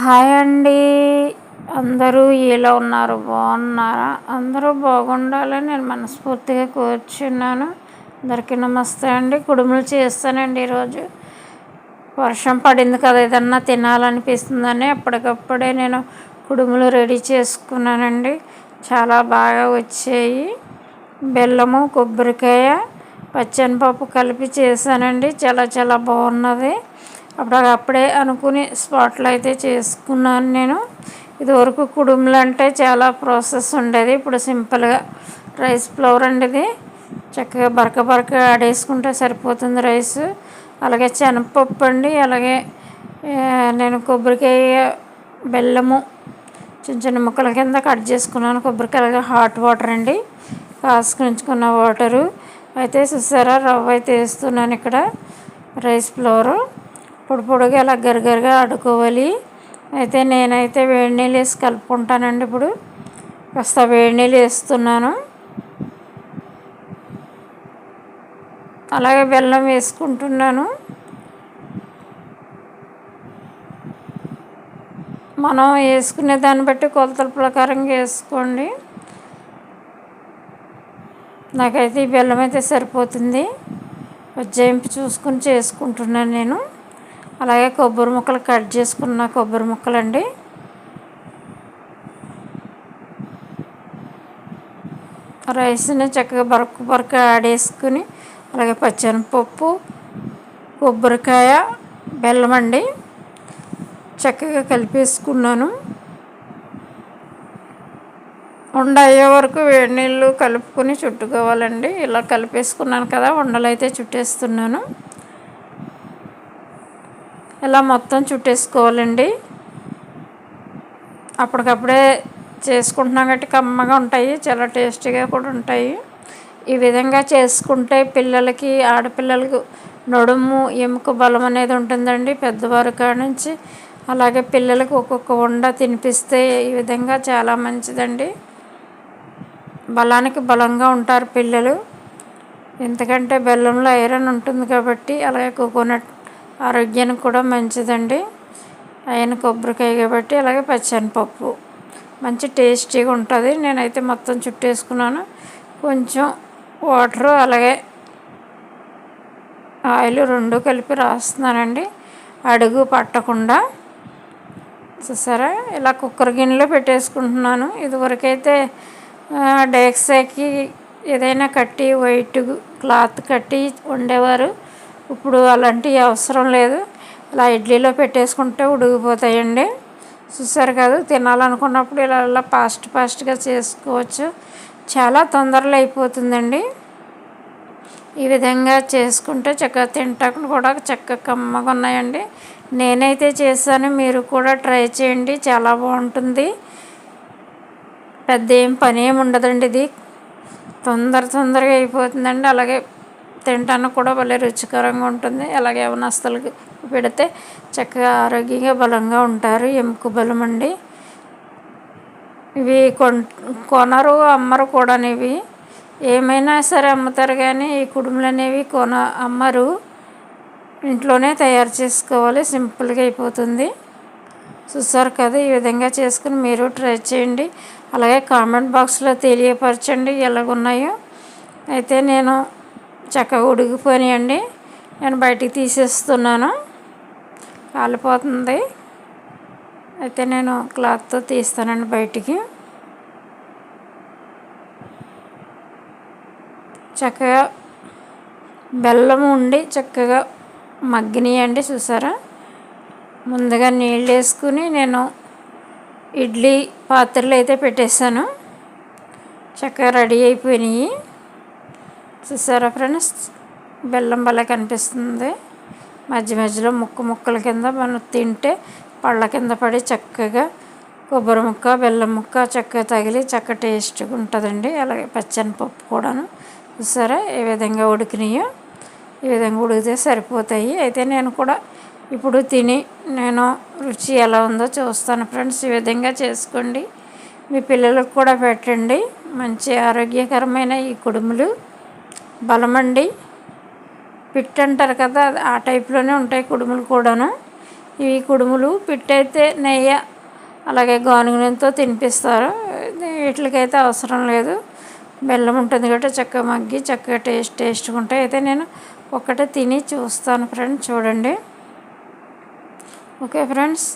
Hi అండి. అందరూ ఎలా ఉన్నారు బాగున్నారా? అందరూ బాగుండాలని నేను మనస్ఫూర్తిగా కూర్చున్నాను. అందరికీ నమస్తే అండి. కుడుములు చేస్తానండి ఈరోజు. వర్షం పడింది కదా ఏదన్నా తినాలనిపిస్తుందని అప్పటికప్పుడే నేను కుడుములు రెడీ చేసుకున్నానండి. చాలా బాగా వచ్చాయి. బెల్లము కొబ్బరికాయ పచ్చనిపప్పు కలిపి చేశానండి. చాలా చాలా బాగున్నది. అప్పుడప్పుడే అనుకుని స్పాట్లు అయితే చేసుకున్నాను నేను. ఇదివరకు కుడుములు అంటే చాలా ప్రాసెస్ ఉండేది. ఇప్పుడు సింపుల్గా రైస్ ఫ్లవర్ అండి ఇది చక్కగా బరక బరక ఆడేసుకుంటే సరిపోతుంది రైస్. అలాగే శనగపప్పు అండి. అలాగే నేను కొబ్బరికాయ బెల్లము చిన్న చిన్న ముక్కల కింద కట్ చేసుకున్నాను. కొబ్బరికాయ హాట్ వాటర్ అండి. కాసుకుంచుకున్న వాటరు. అయితే చూసారా రవ్వ అయితే వేస్తున్నాను ఇక్కడ రైస్ ఫ్లోరు. పొడి పొడిగా అలా గరగరగా ఆడుకోవాలి. అయితే నేనైతే వేడి నీళ్ళు వేసి కలుపుకుంటానండి ఇప్పుడు. కాస్త వేడి నీళ్ళు వేస్తున్నాను. అలాగే బెల్లం వేసుకుంటున్నాను. మనం వేసుకునే దాన్ని బట్టి కొలతల ప్రకారంగా వేసుకోండి. నాకైతే ఈ బెల్లం అయితే సరిపోతుంది. ఉజ్జాయింపు చూసుకుని చేసుకుంటున్నాను నేను. అలాగే కొబ్బరి ముక్కలు కట్ చేసుకున్న కొబ్బరి ముక్కలు అండి రైస్ని చక్కగా బరక బరక ఆడేసుకుని అలాగే పచ్చనిపప్పు కొబ్బరికాయ బెల్లం అండి. చక్కగా కలిపేసుకున్నాను. ఉండ అయ్యే వరకు వేడి నీళ్ళు కలుపుకొని చుట్టుకోవాలండి. ఇలా కలిపేసుకున్నాను కదా ఉండలు అయితే చుట్టేస్తున్నాను. ఇలా మొత్తం చుట్టేసుకోవాలండి. అప్పటికప్పుడే చేసుకుంటున్నాం కాబట్టి కమ్మగా ఉంటాయి చాలా టేస్టీగా కూడా ఉంటాయి. ఈ విధంగా చేసుకుంటే పిల్లలకి ఆడపిల్లలకు నడుము ఎముక బలం అనేది ఉంటుందండి పెద్దవారి కాడ నుంచి అలాగే పిల్లలకు ఒక్కొక్క వండ తినిపిస్తే ఈ విధంగా చాలా మంచిదండి. బలానికి బలంగా ఉంటారు పిల్లలు. ఎందుకంటే బెల్లంలో ఐరన్ ఉంటుంది కాబట్టి అలాగే కోకోనట్ ఆరోగ్యానికి కూడా మంచిదండి. ఆయన కొబ్బరికాయ కాబట్టి అలాగే పచ్చనిపప్పు. మంచి టేస్టీగా ఉంటుంది. నేనైతే మొత్తం చుట్టేసుకున్నాను. కొంచెం వాటరు అలాగే ఆయిల్ రెండు కలిపి రాస్తున్నానండి. అడుగు పట్టకుండా. చూసారా? ఇలా కుక్కర్ గిన్నెలో పెట్టేసుకుంటున్నాను. ఇదివరకైతే డేక్సాకి ఏదైనా కట్టి వైట్ క్లాత్ కట్టి ఉండేవారు. ఇప్పుడు అలాంటివి అవసరం లేదు. ఇలా ఇడ్లీలో పెట్టేసుకుంటే ఉడికిపోతాయండి. చూసారు కదా తినాలనుకున్నప్పుడు ఇలా ఇలా ఫాస్ట్ ఫాస్ట్గా చేసుకోవచ్చు. చాలా తొందరలో అయిపోతుందండి. ఈ విధంగా చేసుకుంటే చక్కగా తింటాకు కూడా చక్కగా కమ్మగా ఉన్నాయండి. నేనైతే చేశాను మీరు కూడా ట్రై చేయండి చాలా బాగుంటుంది. పెద్ద ఏం పని ఏమి ఉండదండి ఇది. తొందర తొందరగా అయిపోతుందండి. అలాగే తినటానికి కూడా భలే రుచికరంగా ఉంటుంది. అలాగే యవనస్తులకి పెడితే చక్కగా ఆరోగ్యంగా బలంగా ఉంటారు. ఎముక బలం అండి. ఇవి కొన్ కొనరు అమ్మరు కూడా ఇవి. ఏమైనా సరే అమ్ముతారు కానీ ఈ కుడుములు అనేవి కొన అమ్మరు. ఇంట్లోనే తయారు చేసుకోవాలి. సింపుల్గా అయిపోతుంది. చూసారు కదా ఈ విధంగా చేసుకుని మీరు ట్రై చేయండి. అలాగే కామెంట్ బాక్స్లో తెలియపరచండి ఎలాగున్నాయో. అయితే నేను చక్కగా ఉడికిపోయినాయండి. నేను బయటికి తీసేస్తున్నాను. కాలిపోతుంది. అయితే నేను క్లాత్తో తీస్తానండి బయటికి. చక్కగా బెల్లం ఉండి చక్కగా మగ్గినాయండి చూసారా? ముందుగా నీళ్ళు వేసుకుని నేను ఇడ్లీ పాత్రలు అయితే పెట్టేశాను. చక్కగా రెడీ అయిపోయినాయి. చూసారా ఫ్రెండ్స్? బెల్లం బల కనిపిస్తుంది. మధ్య మధ్యలో ముక్క ముక్కల కింద మనం తింటే పళ్ళ కింద పడి చక్కగా కొబ్బరి ముక్క బెల్లం ముక్క చక్కగా తగిలి చక్క టేస్ట్గా ఉంటుందండి. అలాగే పచ్చని పప్పు కూడాను. చూసారా? ఏ విధంగా ఉడికినాయో ఈ విధంగా ఉడికితే సరిపోతాయి. అయితే నేను కూడా ఇప్పుడు తిని నేను రుచి ఎలా ఉందో చూస్తాను ఫ్రెండ్స్. ఈ విధంగా చేసుకోండి. మీ పిల్లలకు కూడా పెట్టండి. మంచి ఆరోగ్యకరమైన ఈ కుడుములు. బలమండి. పిట్ అంటారు కదా ఆ టైప్లోనే ఉంటాయి కుడుములు కూడాను. ఇవి కుడుములు పిట్టయితే నెయ్యి అలాగే గానుగ తినిపిస్తారు. వీటికైతే అవసరం లేదు. బెల్లం ఉంటుంది కాబట్టి చక్కగా మగ్గి చక్కగా టేస్ట్ టేస్ట్గా ఉంటాయి. అయితే నేను ఒకటే తిని చూస్తాను ఫ్రెండ్స్ చూడండి. Okay friends.